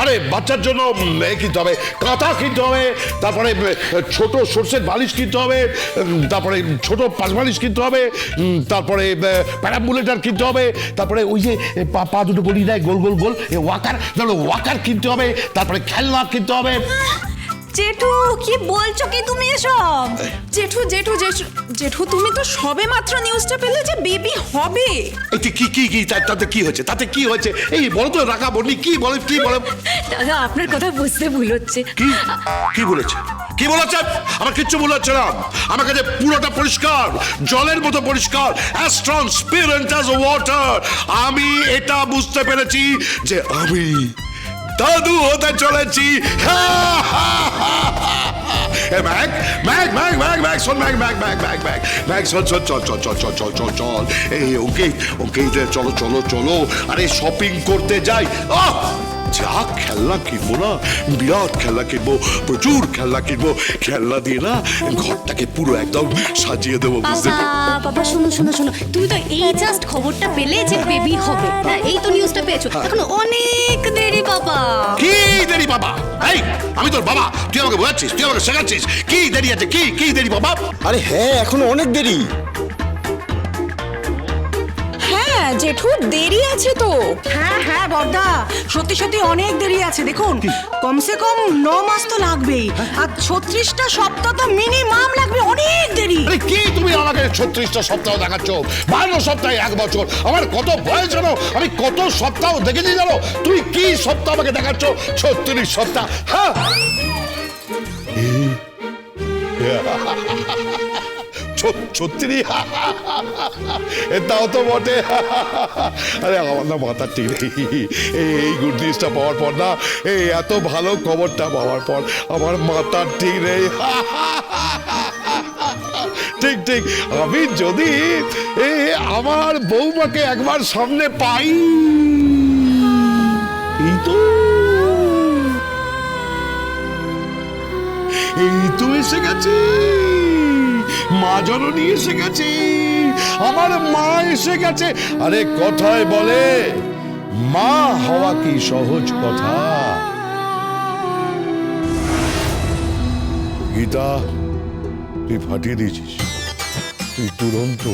আরে, বাচ্চার জন্য এ কিনতে হবে, কাঁথা কিনতে হবে, তারপরে ছোট সর্ষের বালিশ কিনতে হবে তারপরে ছোট পাঁচ বালিশ কিনতে হবে তারপরে প্যারাম্বুলেটার কিনতে হবে, তারপরে ওই যে পা দুটো বলি দেয়, গোল গোল গোল ওয়াকার, ধরো, ওয়াকার কিনতে হবে, তারপরে খেলনা কিনতে হবে। জেঠু কি বলছো কি তুমি এসব? জেঠু জেঠু জেঠু জেঠু তুমি তো সবে মাত্র নিউজটা পেলে যে বেবি হবে। এই কি কি কি তা- তাতে কি হয়েছে? তাতে কি হয়েছে? এই বলো তো রাখা বলি কি বলে কি বলে? দাদা আপনার কথা বুঝতে ভুল হচ্ছে। কি? কি বলেছে? কি বলেছে? আমার কিচ্ছু ভুল হচ্ছে না। আমার কাছে পুরোটা পরিষ্কার জলের মতো পরিষ্কার অ্যাজ ট্রান্সপারেন্ট অ্যাজ ওয়াটার আমি এটা বুঝতে পেরেছি যে আমি দাদু হতে চলেছি। ম্যাক ম্যাক ম্যাক ম্যাক ম্যাক শোন ম্যাক ম্যাক ম্যাক ম্যাক ম্যাক ম্যাক শোন শোন চল চল চল চল চল চল চল। এই ওকে ওকে চলো চলো চলো। আরে শপিং করতে যাই। আহ! যা খেলনা কিনবো না বিরাট খেলনা কিনবো প্রচুর খেলনা কিনবো। খেলনা দিয়ে না ঘরটাকে পুরো একদম সাজিয়ে দেবো বুঝতে বাবা শোনো শোনো শোনো। তুমি তো এই জাস্ট খবরটা পেলে যে বেবি হবে। হ্যাঁ এই তো নিউজটা পেয়েছ। এখন অনেক দেরি বাবা। বাবা? এই, আমি তোর বাবা। তুই আমাকে বোঝাচ্ছিস? তুই আমাকে শেখাচ্ছিস? কি দেরি আছে? কি কি দেরি বাবা? আরে হ্যাঁ এখনও অনেক দেরি। জেঠু দেরি আছে তো। হ্যাঁ হ্যাঁ বর্দা সত্যি সত্যি অনেক দেরি আছে দেখুন। কমসে কম ন মাস তো লাগবেই। আর ছত্রিশটা সপ্তাহ তো মিনিমাম লাগবে অনেক দেরি। আরে কি তুমি আমাকে ছত্রিশটা সপ্তাহ দেখাচ্ছ? বান্ন সপ্তাহে এক বছর। আমার কত বয়স জানো? আমি কত সপ্তাহ দেখেছি জানো? তুই কি সপ্তাহ আমাকে দেখাচ্ছ? ছত্রিশ সপ্তাহ হ্যাঁ? ছ- ছত্রিশ এটাও তো বটে। আরে আমার না মাথা ঠিক নেই। এই গুড নিউজটা পাওয়ার পর না, এই এত ভালো খবরটা পাওয়ার পর আমার মাথা ঠিক নেই। ঠিক ঠিক। আমি যদি আমার বৌমাকে একবার সামনে পাই, এই তো। এই তো এসে গেছে। মা জননী এসে গেছে। আমার মা এসে গেছে। আরে কথায় বলে, মা হওয়া কি সহজ কথা? গীতা, তুই ফাটিয়ে দিয়েছিস। তুই দুরন্ত,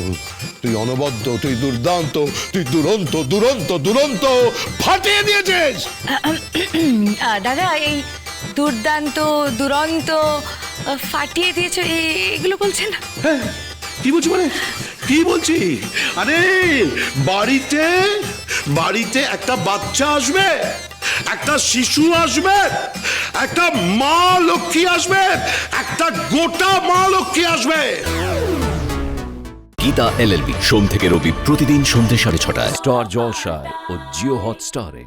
তুই অনবদ্য, তুই দুর্দান্ত, তুই দুরন্ত দুরন্ত দুরন্ত ফাটিয়ে দিয়েছিস। দাদা, এই দুর্দান্ত, দুরন্ত ফাটিয়ে দিয়েছ এগুলো বলছেন? হ্যাঁ, কি বলছি মানে? কি বলছি? আরে বাড়িতে বাড়িতে একটা বাচ্চা আসবে একটা শিশু আসবে একটা মা লক্ষ্মী আসবে একটা গোটা মা লক্ষ্মী আসবে। গীতা এলএলবি সোম থেকে রবি প্রতিদিন সন্ধ্যে সাড়ে ছটায়। স্টার জলসায় ও জিও হটস্টারে।